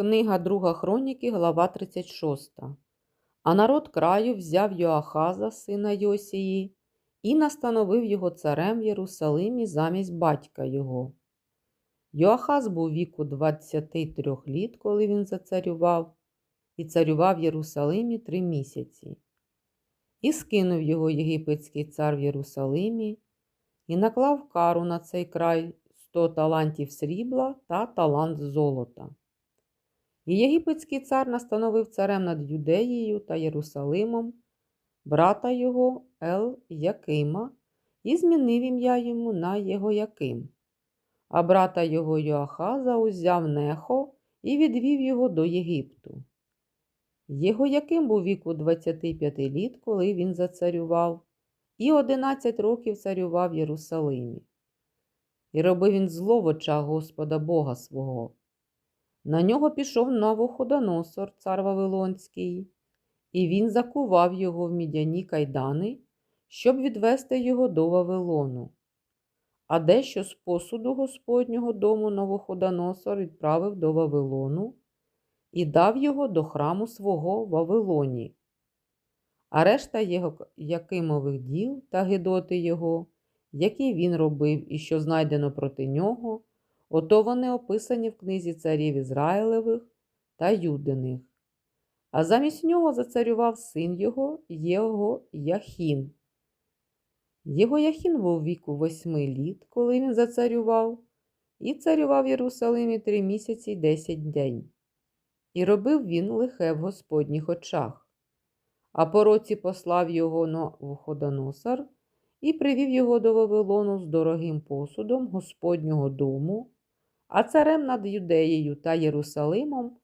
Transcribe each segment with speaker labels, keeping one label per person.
Speaker 1: Книга Друга Хроніки, глава 36. А народ краю взяв Йоахаза, сина Йосії, і настановив його царем в Єрусалимі замість батька його. Йоахаз був віку 23 літ, коли він зацарював, і царював в Єрусалимі три місяці. І скинув його єгипетський цар в Єрусалимі, і наклав кару на цей край сто талантів срібла та талант золота. І єгипетський цар настановив царем над Юдеєю та Єрусалимом брата його Ел Якима і змінив ім'я йому на Єгояким. А брата його Йоахаза узяв Нехо і відвів його до Єгипту. Єгояким був віку 25 літ, коли він зацарював, і 11 років царював в Єрусалимі. І робив він зло в очах Господа Бога свого. На нього пішов Навуходоносор, цар Вавилонський, і він закував його в мідяні кайдани, щоб відвести його до Вавилону. А дещо з посуду Господнього дому Новоходоносор відправив до Вавилону і дав його до храму свого в Вавилоні. А решта його Якимових діл та гидоти його, які він робив і що знайдено проти нього, Ото вони описані в книзі царів Ізраїлевих та Юдиних. А замість нього зацарював син його Єго Яхін. Його Яхін був віку восьми літ, коли він зацарював, і царював в Єрусалимі три місяці й десять день. І робив він лихе в Господніх очах. А по році послав його Навуходоносор і привів його до Вавилону з дорогим посудом Господнього дому а царем над Юдеєю та Єрусалимом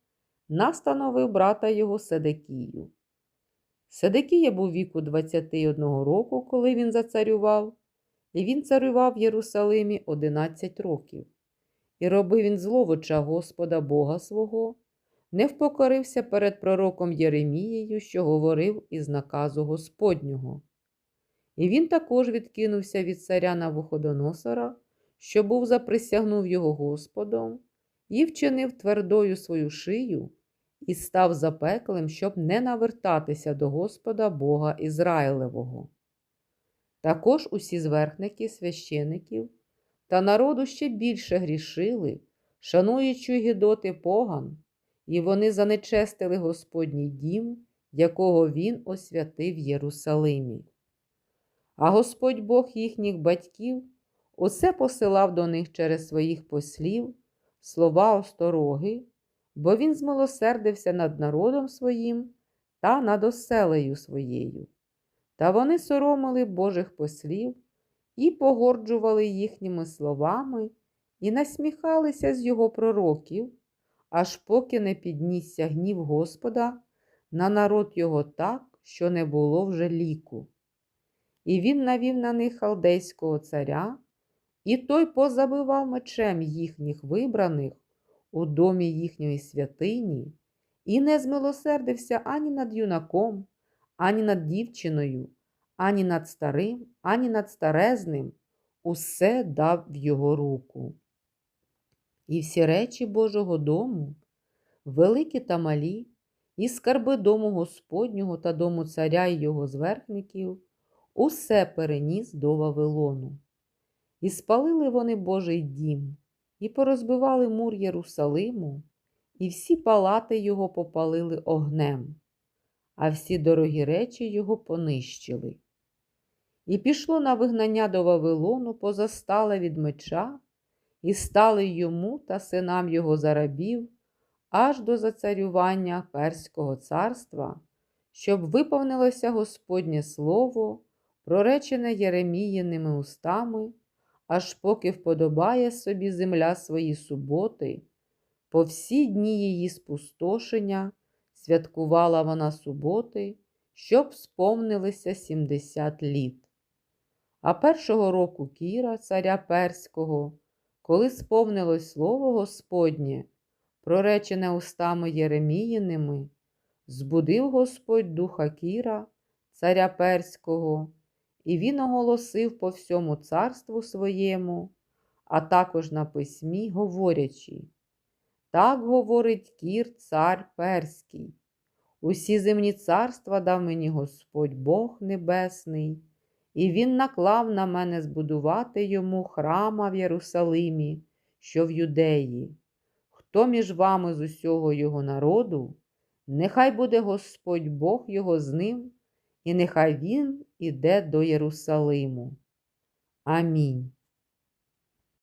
Speaker 1: настановив брата його Седекію. Седекія був віку 21 року, коли він зацарював, і він царював в Єрусалимі 11 років. І робив він зло в очах Господа Бога свого, не впокорився перед пророком Єремією, що говорив із наказу Господнього. І він також відкинувся від царя Навуходоносора, що був заприсягнув його Господом, і вчинив твердою свою шию, і став запеклим, щоб не навертатися до Господа Бога Ізраїлевого. Також усі зверхники священиків та народу ще більше грішили, шануючи гідоти поган, і вони занечестили Господній дім, якого він освятив Єрусалимі. А Господь Бог їхніх батьків усе посилав до них через своїх послів слова остороги, бо він змилосердився над народом своїм та над оселею своєю. Та вони соромили Божих послів і погорджували їхніми словами, і насміхалися з його пророків, аж поки не піднісся гнів Господа на народ його так, що не було вже ліку. І він навів на них халдейського царя, і той позабивав мечем їхніх вибраних у домі їхньої святині, і не змилосердився ані над юнаком, ані над дівчиною, ані над старим, ані над старезним, усе дав в його руку. І всі речі Божого дому, великі та малі, і скарби дому Господнього та дому царя і його зверхників, усе переніс до Вавилону. І спалили вони Божий дім, і порозбивали мур Єрусалиму, і всі палати його попалили огнем, а всі дорогі речі його понищили. І пішло на вигнання до Вавилону позастале від меча, і стали йому та синам його зарабів аж до зацарювання Перського царства, щоб виповнилося Господнє Слово, проречене Єреміїними устами аж поки вподобає собі земля свої суботи, по всі дні її спустошення святкувала вона суботи, щоб сповнилися сімдесят літ. А першого року Кіра, царя Перського, коли сповнилось слово Господнє, проречене устами Єреміїними, збудив Господь духа Кіра, царя Перського, і він оголосив по всьому царству своєму, а також на письмі, говорячи. Так говорить кір цар перський. Усі земні царства дав мені Господь Бог Небесний, і Він наклав на мене збудувати йому храма в Єрусалимі, що в Юдеї. Хто між вами з усього його народу, нехай буде Господь Бог його з ним, і нехай він іде до Єрусалиму. Амінь.